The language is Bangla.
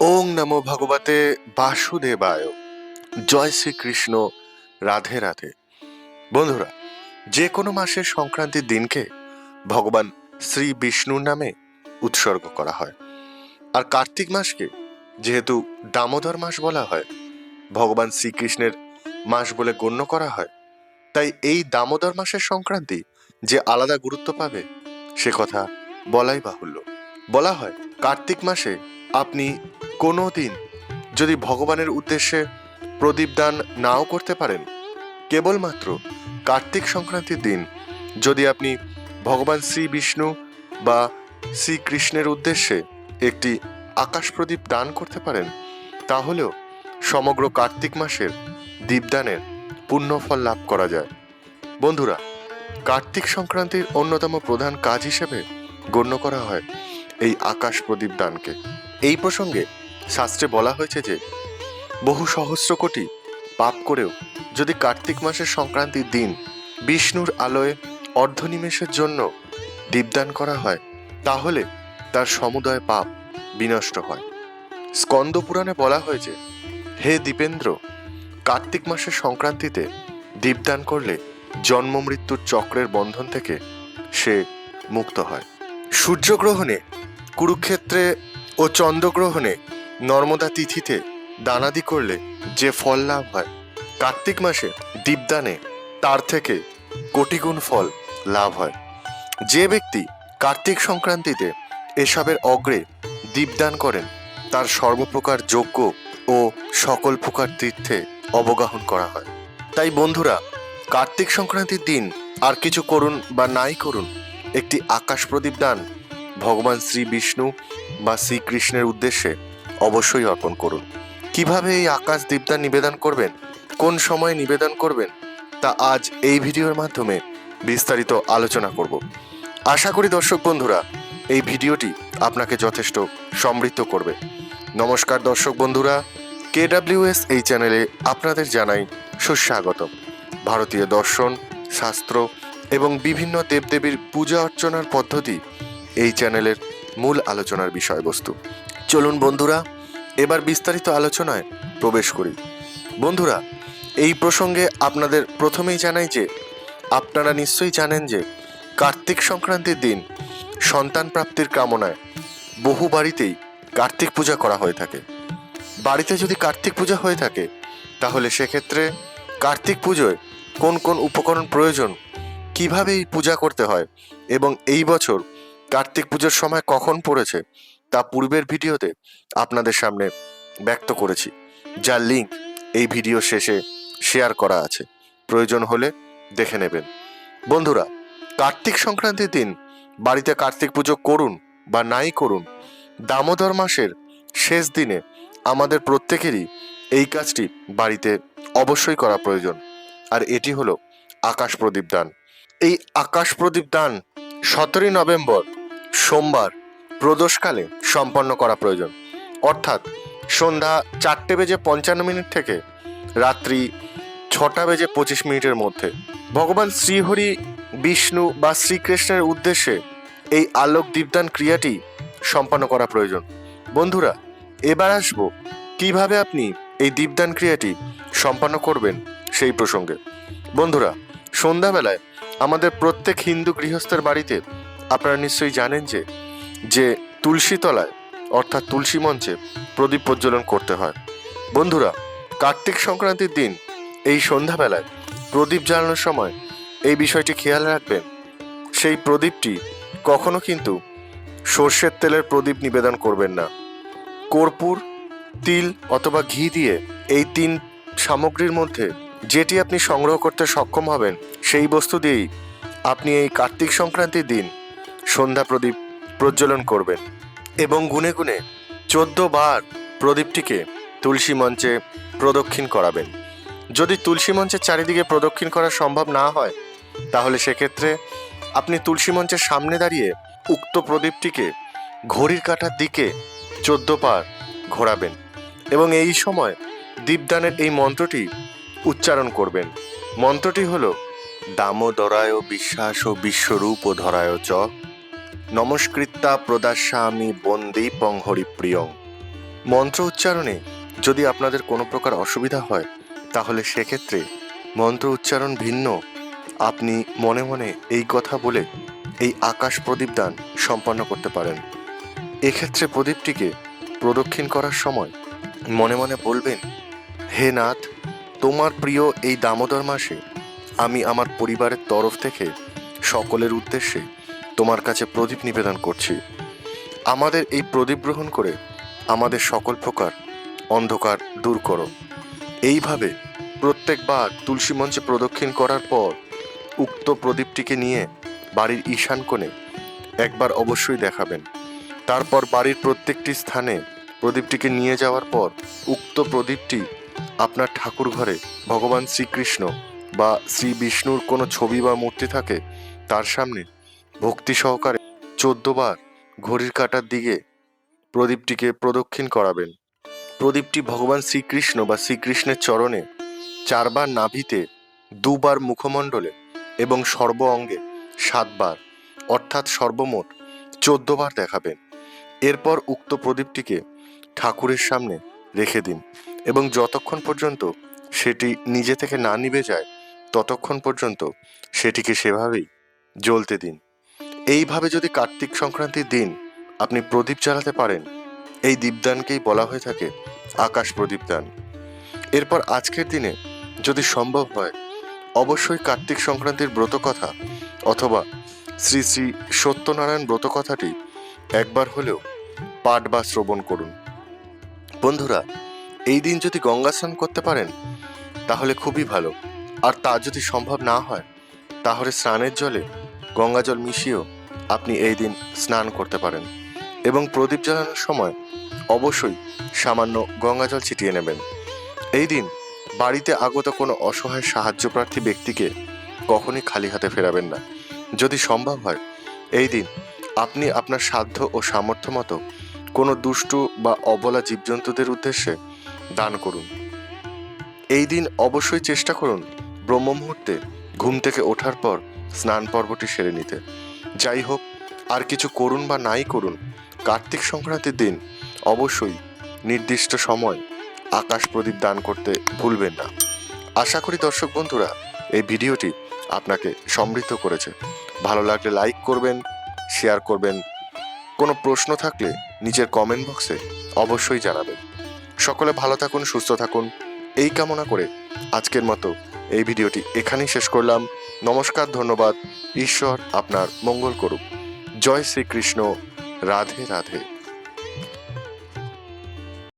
ওং নমো ভগবতে বাসুদেবায়। জয় শ্রীকৃষ্ণ, রাধে রাধে। বন্ধুরা, যে কোনো মাসের সংক্রান্তির দিনকে ভগবান শ্রী বিষ্ণুর নামে উৎসর্গ করা হয়। আর কার্তিক মাসকে যেহেতু দামোদর মাস বলা হয়, ভগবান শ্রীকৃষ্ণের মাস বলে গণ্য করা হয়, তাই এই দামোদর মাসের সংক্রান্তি যে আলাদা গুরুত্ব পাবে, সে কথা বলাই বাহুল্য। বলা হয়, কার্তিক মাসে আপনি কোনো দিন যদি ভগবানের উদ্দেশ্যে প্রদীপ দান নাও করতে পারেন, কেবলমাত্র কার্তিক সংক্রান্তির দিন যদি আপনি ভগবান শ্রী বিষ্ণু বা শ্রীকৃষ্ণের উদ্দেশ্যে একটি আকাশ প্রদীপ দান করতে পারেন, তাহলেও সমগ্র কার্তিক মাসের দীপদানের পুণ্যফল লাভ করা যায়। বন্ধুরা, কার্তিক সংক্রান্তির অন্যতম প্রধান কাজ হিসেবে গণ্য করা হয় এই আকাশ প্রদীপ দানকে এই প্রসঙ্গে শাস্ত্রে বলা হয়েছে যে, বহু সহস্র কোটি পাপ করেও যদি কার্তিক মাসের সংক্রান্তির দিন বিষ্ণুর আলোয় অর্ধনিমেষের জন্য দীপদান করা হয়, তাহলে তার সমুদয় পাপ বিনষ্ট হয়। স্কন্দ পুরাণে বলা হয়েছে, হে দীপেন্দ্র, কার্তিক মাসের সংক্রান্তিতে দীপদান করলে জন্ম মৃত্যুর চক্রের বন্ধন থেকে সে মুক্ত হয়। সূর্যগ্রহণে, কুরুক্ষেত্রে ও চন্দ্রগ্রহণে নর্মদা তিথিতে দানাদি করলে যে ফল লাভ হয়, কার্তিক মাসে দীপদানে তার থেকে কোটিগুণ ফল লাভ হয়। যে ব্যক্তি কার্তিক সংক্রান্তিতে এসবের অগ্রে দীপদান করেন, তার সর্বপ্রকার যোগ্য ও সকল প্রকার তীর্থে অবগাহন করা হয়। তাই বন্ধুরা, কার্তিক সংক্রান্তির দিন আর কিছু করুন বা নাই করুন, একটি আকাশ প্রদীপ দান ভগবান শ্রী বিষ্ণু বা শ্রীকৃষ্ণের উদ্দেশ্যে অবশ্যই অর্পণ করুন। কীভাবে এই আকাশ দীপদান নিবেদন করবেন? কোন সময়ে নিবেদন করবেন? তা আজ এই ভিডিওর মাধ্যমে বিস্তারিত আলোচনা করব। আশা করি দর্শক বন্ধুরা, এই ভিডিওটি আপনাকে যথেষ্ট সমৃদ্ধ করবে। নমস্কার দর্শক বন্ধুরা, কেডাব্লিউএস এই চ্যানেলে আপনাদের জানাই সুস্বাগতম। ভারতীয় দর্শন, শাস্ত্র এবং বিভিন্ন দেবদেবীর পূজা অর্চনার পদ্ধতি এই চ্যানেলের মূল আলোচনার বিষয়বস্তু। চলুন বন্ধুরা, এবার বিস্তারিত আলোচনায় প্রবেশ করি। বন্ধুরা, এই প্রসঙ্গে আপনাদের প্রথমেই জানাই যে, আপনারা নিশ্চয়ই জানেন যে, কার্তিক সংক্রান্তির দিন সন্তান প্রাপ্তির কামনায় বহু বাড়িতেই কার্তিক পূজা করা হয়ে থাকে। বাড়িতে যদি কার্তিক পূজা হয়ে থাকে, তাহলে সেক্ষেত্রে কার্তিক পুজোয় কোন কোন উপকরণ প্রয়োজন, কীভাবে এই পূজা করতে হয় এবং এই বছর কার্তিক পুজোর সময় কখন পড়েছে তা পূর্বের ভিডিওতে আপনাদের সামনে ব্যক্ত করেছি, যার লিঙ্ক এই ভিডিও শেষে শেয়ার করা আছে। প্রয়োজন হলে দেখে নেবেন। বন্ধুরা, কার্তিক সংক্রান্তির দিন বাড়িতে কার্তিক পুজো করুন বা নাই করুন, দামোদর মাসের শেষ দিনে আমাদের প্রত্যেকেরই এই কাজটি বাড়িতে অবশ্যই করা প্রয়োজন। আর এটি হলো আকাশ প্রদীপ দান। এই আকাশ প্রদীপ দান সতেরোই নভেম্বর সোমবার প্রদোষকালে সম্পন্ন করা প্রয়োজন। অর্থাৎ সন্ধ্যা চারটে বেজে পঞ্চান্ন মিনিট থেকে রাত্রি ছটা বেজে পঁচিশ মিনিটের মধ্যে ভগবান শ্রীহরি, বিষ্ণু বা শ্রীকৃষ্ণের উদ্দেশ্যে এই আলোক দীপদান ক্রিয়াটি সম্পন্ন করা প্রয়োজন। বন্ধুরা, এবার আসব কীভাবে আপনি এই দীপদান ক্রিয়াটি সম্পন্ন করবেন সেই প্রসঙ্গে। বন্ধুরা, সন্ধ্যাবেলায় আমাদের প্রত্যেক হিন্দু গৃহস্থের বাড়িতে আপনারা নিশ্চয়ই জানেন যে যে তুলসী তলায়, অর্থাৎ তুলসী মঞ্চে প্রদীপ প্রজ্বলন করতে হয়। বন্ধুরা, কার্তিক সংক্রান্তির দিন, এই সন্ধ্যাবেলায় প্রদীপ জ্বালানোর সময় এই বিষয়টি খেয়াল রাখবেন। সেই প্রদীপটি কখনো কিন্তু সর্ষের তেলের প্রদীপ নিবেদন করবেন না। কর্পূর, তিল অথবা ঘি দিয়ে এই তিন সামগ্রীর মধ্যে যেটি আপনি সংগ্রহ করতে সক্ষম হবেন, সেই বস্তু দিয়েই আপনি এই কার্তিক সংক্রান্তির দিন সন্ধ্যা প্রদীপ প্রজ্বলন করবেন। এবং গুনে গুনে চোদ্দ বার প্রদীপটিকে তুলসী মঞ্চে প্রদক্ষিণ করাবেন। যদি তুলসী মঞ্চের চারিদিকে প্রদক্ষিণ করা সম্ভব না হয়, তাহলে সেক্ষেত্রে আপনি তুলসী মঞ্চের সামনে দাঁড়িয়ে উক্ত প্রদীপটিকে ঘড়ির কাঁটার দিকে চোদ্দ পার ঘোরাবেন এবং এই সময় দীপদানের এই মন্ত্রটি উচ্চারণ করবেন। মন্ত্রটি হল, দামোদরায় বিশ্বাস ও বিশ্বরূপ ও ধরায় চ। নমস্কৃত্যা প্রদাস্যামি বন্দীপং হরিপ্রিয়ং। মন্ত্র উচ্চারণে যদি আপনাদের কোনো প্রকার অসুবিধা হয়, তাহলে সেক্ষেত্রে মন্ত্র উচ্চারণ ভিন্ন। আপনি মনে মনে এই কথা বলে এই আকাশ প্রদীপ দান সম্পন্ন করতে পারেন। এক্ষেত্রে প্রদীপটিকে প্রদক্ষিণ করার সময় মনে মনে বলবেন, হে নাথ, তোমার প্রিয় এই দামোদর মাসে আমি আমার পরিবারের তরফ থেকে সকলের উদ্দেশ্যে তোমার কাছে প্রদীপ নিবেদন করছি। আমাদের এই প্রদীপ গ্রহণ করে আমাদের সকল প্রকার অন্ধকার দূর করো। এইভাবে প্রত্যেকবার তুলসী মঞ্চে প্রদক্ষিণ করার পর উক্ত প্রদীপটিকে নিয়ে বাড়ির ঈশান কোণে একবার অবশ্যই দেখাবেন। তারপর বাড়ির প্রত্যেকটি স্থানে প্রদীপটিকে নিয়ে যাওয়ার পর উক্ত প্রদীপটি আপনার ঠাকুর ঘরে ভগবান শ্রীকৃষ্ণ বা শ্রী বিষ্ণুর কোনো ছবি বা মূর্তি থাকে, তার সামনে ভক্তি সহকারে চোদ্দ বার ঘড়ির কাঁটার দিকে প্রদীপটিকে প্রদক্ষিণ করাবেন। প্রদীপটি ভগবান শ্রীকৃষ্ণ বা শ্রীকৃষ্ণের চরণে চারবার নাভিতে দুবার মুখমণ্ডলে এবং সর্ব অঙ্গে সাতবার, অর্থাৎ সর্বমোট চোদ্দ বার দেখাবেন। এরপর উক্ত প্রদীপটিকে ঠাকুরের সামনে রেখে দিন এবং যতক্ষণ পর্যন্ত সেটি নিজে থেকে না নিভে যায়, ততক্ষণ পর্যন্ত সেটিকে সেভাবেই জ্বলতে দিন। এইভাবে যদি কার্তিক সংক্রান্তির দিন আপনি প্রদীপ জ্বালাতে পারেন, এই দীপদানকেই বলা হয়ে থাকে আকাশ প্রদীপদান এরপর আজকের দিনে যদি সম্ভব হয়, অবশ্যই কার্তিক সংক্রান্তির ব্রত কথা অথবা শ্রী শ্রী সত্যনারায়ণ ব্রত কথাটি একবার হলেও পাঠ বা শ্রবণ করুন। বন্ধুরা, এই দিন যদি গঙ্গা স্নান করতে পারেন, তাহলে খুবই ভালো। আর তা যদি সম্ভব না হয়, তাহলে স্নানের জলে গঙ্গা জল মিশিয়েও আপনি এই দিন স্নান করতে পারেন এবং প্রদীপ জ্বালানোর সময় অবশ্যই সামান্য গঙ্গা জল ছিটিয়ে নেবেন। এই দিন বাড়িতে আগত কোনো অসহায় সাহায্য প্রার্থী ব্যক্তিকে কখনই খালি হাতে ফেরাবেন না। যদি সম্ভব হয়, এই দিন আপনি আপনার সাধ্য ও সামর্থ্য মতো কোনো দুষ্টু বা অবলা জীবজন্তুদের উদ্দেশ্যে দান করুন। এই দিন অবশ্যই চেষ্টা করুন ব্রহ্ম মুহূর্তে ঘুম থেকে ওঠার পর স্নান পর্বটি সেরে নিতে। যাই হোক, আর কিছু করুন বা নাই করুন, কার্তিক সংক্রান্তির দিন অবশ্যই নির্দিষ্ট সময় আকাশ প্রদীপ দান করতে ভুলবেন না। আশা করি দর্শক বন্ধুরা, এই ভিডিওটি আপনাকে সমৃদ্ধ করেছে। ভালো লাগলে লাইক করবেন শেয়ার করবেন। কোনো প্রশ্ন থাকলে নিজের কমেন্ট বক্সে অবশ্যই জানাবেন। সকলে ভালো থাকুন, সুস্থ থাকুন। এই কামনা করে আজকের মতো এই ভিডিওটি এখানেই শেষ করলাম। নমস্কার, ধন্যবাদ। ঈশ্বর আপনার মঙ্গল করুক। জয় শ্রীকৃষ্ণ। রাধে রাধে।